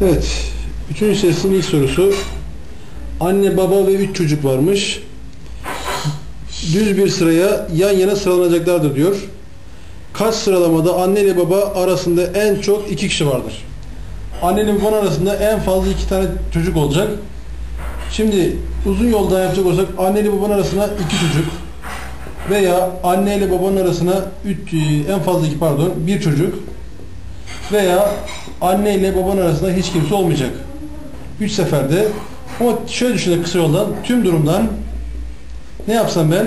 Evet. Üçüncü testin ilk sorusu. Anne, baba ve üç çocuk varmış. Düz bir sıraya yan yana sıralanacaklardır diyor. Kaç sıralamada anne ile baba arasında en çok iki kişi vardır? Anne ile babanın arasında en fazla iki tane çocuk olacak. Şimdi uzun yoldan yapacak olsak anne ile babanın arasına iki çocuk veya anne ile babanın arasına üç, en fazla iki pardon bir çocuk veya anne ile babanın arasında hiç kimse olmayacak. Üç seferde ama şöyle düşünün kısa yoldan tüm durumdan ne yapsam ben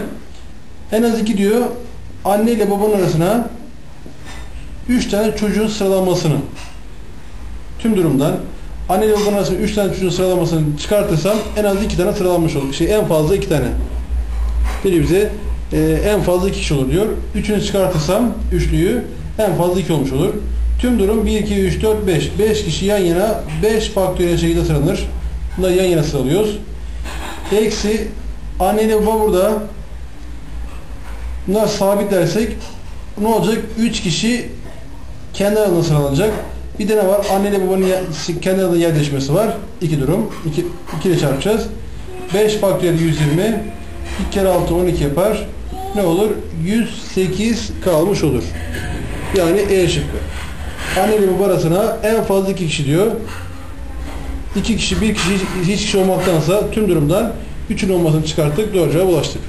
en az iki diyor anne ile babanın arasına üç tane çocuğun sıralanmasını tüm durumdan anne ile babanın arasında üç tane çocuğun sıralamasını çıkartırsam en az iki tane sıralanmış olur. Şey en fazla iki tane. Dedi bize e, en fazla iki kişi olur diyor. Üçünü çıkartırsam üçlüyü en fazla iki olmuş olur. Tüm durum 1, 2, 3, 4, 5. 5 kişi yan yana 5 faktöriyel şekilde sıralanır. Bunları yan yana sıralıyoruz. Eksi anne ile baba burada bunlar sabit dersek ne olacak? 3 kişi kendi aralarında sıralanacak. Bir de ne var? Anne ile babanın kendi aralarında yer değişmesi var. İki durum. 2 2 ile çarpacağız. 5 faktöriyel 120. 2 kere 6 12 yapar. Ne olur? 108 kalmış olur. Yani E şıkkı. Anne ile baba arasına en fazla iki kişi diyor. İki kişi, bir kişi, hiç, kişi olmaktansa tüm durumdan üçün olmasını çıkarttık. Doğru cevaba ulaştık.